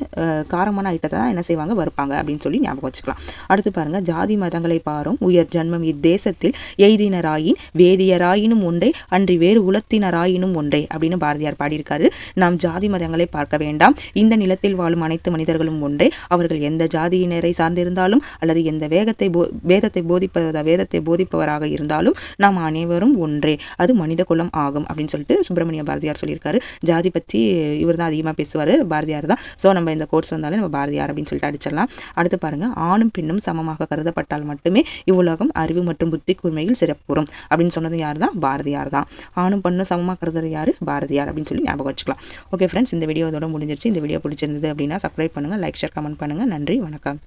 A: காரமான ஐட்டத்தை தான் என்ன செய்வாங்க? வறுப்பாங்க அப்படின்னு சொல்லி ஞாபகம் வச்சுக்கலாம். அடுத்து பாருங்க ஜாதி மதங்களை பாரும் உயர் ஜன்மம் இத்தேசத்தில் எய்தினராயின் வேதியராயினும் ஒன்றே அன்றி வேறு உலத்தினராயினும் ஒன்றே அப்படின்னு பாரதியார் பாடியிருக்காரு. நாம் ஜாதி மதங்களை பார்க்க வேண்டாம். இந்த நிலத்தில் வாழும் அனைத்து மனிதர்களும் ஒன்றே. அவர்கள் எந்த ஜாதியினரை சார்ந்திருந்தாலும் அல்லது எந்த வேகத்தை போ வேதத்தை போதிப்பத வேதத்தை போதிப்பவராக இருந்தாலும் நாம் அனைவரும் ஒன்றே. அது மனித குலம் ஆகும் அப்படின்னு சொல்லிட்டு சுப்பிரமணிய பாரதியார் சொல்லியிருக்காரு. ஜாதி பற்றி இவர் தான் அதிகமாக பேசுவார். பாரதியார் தான். ஸோ நம்ம இந்த கோர்ஸ் வந்தாலும் நம்ம பாரதியார் அப்படின்னு சொல்லிட்டு அடிச்சிடலாம். அடுத்து பாருங்க. ஆணும் பெண்ணும் சமமாக கருதப்பட்டால் மட்டுமே இவ்வுலகம் அறிவு மற்றும் புத்தி கூர்மையில் சிறப்புறும் அப்படின்னு சொன்னது யார் தான்? பாரதியார் தான். ஆணும் பெண்ணும் சமமாக கருதுறது யாரு? பாரதியார் அப்படின்னு சொல்லி ஞாபகம் வச்சுக்கலாம். ஓகே ஃப்ரெண்ட்ஸ் இந்த வீடியோ இதோட முடிஞ்சிருச்சு. இந்த வீடியோ பிடிச்சிருந்தது அப்படின்னா சப்ஸ்கிரைப் பண்ணுங்க லைக் ஷேர் கமெண்ட் பண்ணுங்க. நன்றி வணக்கம்.